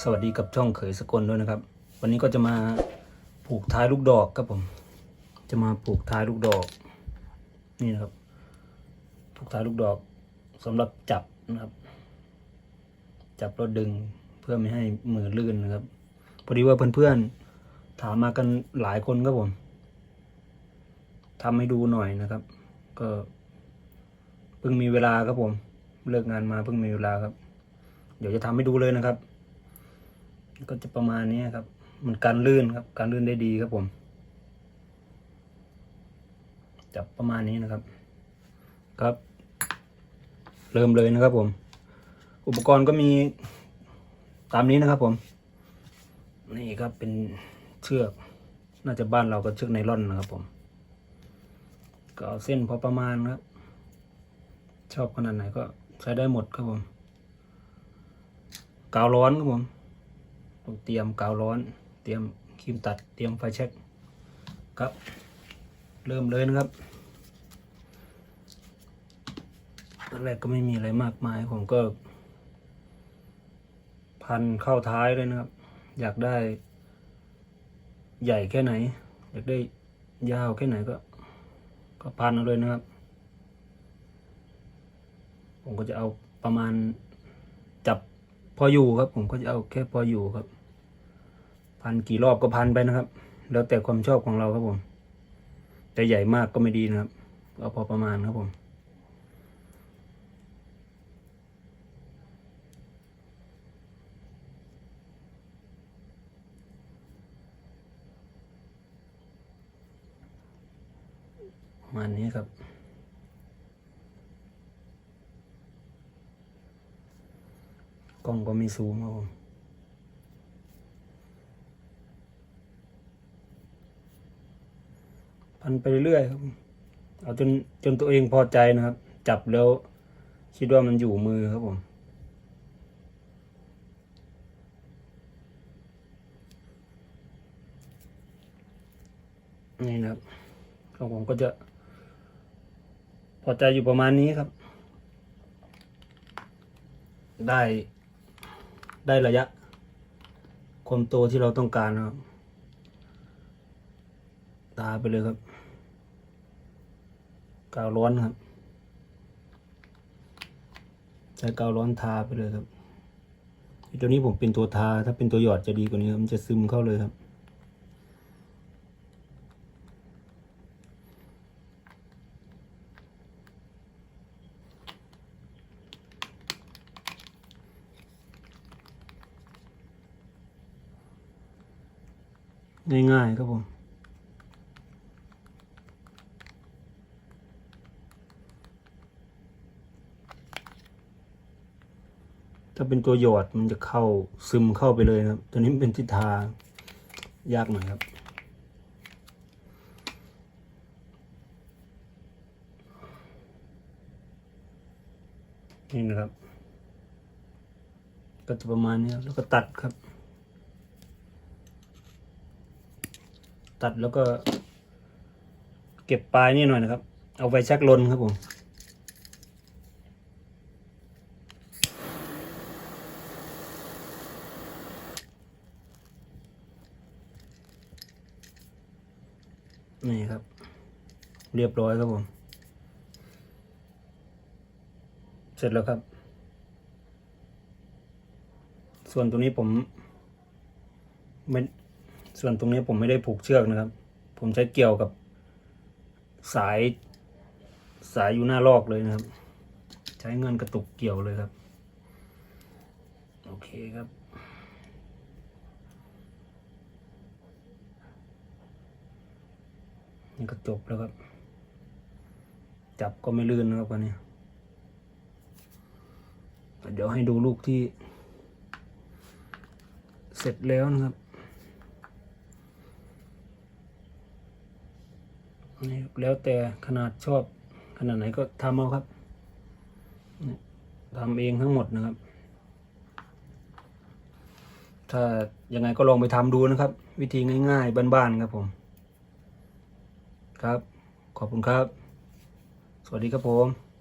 สวัสดีกับช่องเขยสกลด้วยนะครับ วันนี้ก็จะมาผูกท้ายลูกดอกครับผม จะมาผูกท้ายลูกดอก นี่นะครับ ผูกท้ายลูกดอกสำหรับจับนะครับ จับแล้วดึงเพื่อไม่ให้มือลื่นนะครับพอดีว่าเพื่อนๆถามมากันหลายคนครับผมทำให้ดูหน่อยนะครับ ก็เพิ่งมีเวลาครับผม เลิกงานมาเพิ่งมีเวลาครับ เดี๋ยวจะทำให้ดูเลยนะครับ ก็จะประมาณนี้ครับ มันการลื่นครับ การลื่นได้ดีครับผม จับประมาณนี้นะครับ ครับ เริ่มเลยนะครับผม อุปกรณ์ก็มีตามนี้นะครับผม นี่ครับเป็นเชือก น่าจะบ้านเราก็เชือกไนล่อนนะครับผม ก็เอาเส้นพอประมาณครับ ชอบขนาดไหนก็ใช้ได้หมดครับผม กาวร้อนครับผม ต้องเตรียมกาวร้อน เตรียมครีมตัด เตรียมไฟแช็กครับ เริ่มเลยนะครับ ตอนแรกก็ไม่มีอะไรมากมาย ผมก็ พันเข้าท้ายเลยนะครับ อยากได้ ใหญ่แค่ไหน อยากได้ยาวแค่ไหนก็ ก็พันเอาเลยนะครับ ผมก็จะเอาประมาณ ออยู่ครับ ผมก็จะเอาแค่พออยู่ครับ พันกี่รอบก็พันไปนะครับ แล้วแต่ความชอบของเราครับผม แต่ใหญ่มากก็ไม่ดีนะครับเอาพอประมาณครับผมมาณนี้ครับ กล้องก็ไม่ซูมครับผมพันไปเรื่อยครับ เอาจนจนตัวเองพอใจนะครับ จับแล้ว คิดว่ามันอยู่มือครับผมนี่นะครับของผมก็จะ พอใจอยู่ประมาณนี้ครับ ได้ ได้ระยะ ความโตที่เราต้องการนะครับ ตาไปเลยครับ กาวร้อนครับ ใช้กาวร้อนทาไปเลยครับตัวนี้ผมเป็นตัวทาถ้าเป็นตัวหยอดจะดีกว่านี้ครับมันจะซึมเข้าเลยครับ ง่ายๆครับผมถ้าเป็นตัวหยอดมันจะเข้าซึมเข้าไปเลยนะครับ ตัวนี้เป็นทิศทางยากหน่อยครับ นี่นะครับ ก็จะประมาณนี้แล้วก็ตัดครับ ตัดแล้วก็ เก็บปลายนี่หน่อยนะครับ เอาไปชักลนครับผมนี่ครับ เรียบร้อยครับผม เสร็จแล้วครับ ส่วนตรงนี้ผมไม่ ส่วนตรงนี้ผมไม่ได้ผูกเชือกนะครับ ผมใช้เกี่ยวกับสายสายอยู่หน้าลอกเลยนะครับ ใช้เงินกระตุกเกี่ยวเลยครับ โอเคครับนี่ก็จบแล้วครับ จับก็ไม่ลื่นนะครับวันนี้เดี๋ยวให้ดูลูกที่ เสร็จแล้วนะครับ นี่แล้วแต่ขนาดชอบขนาดไหนก็ทำเอาครับทำเองทั้งหมดนะครับ ถ้ายังไงก็ลองไปทำดูนะครับ วิธีง่ายๆบ้านๆครับผม ครับ ขอบคุณครับ สวัสดีครับผม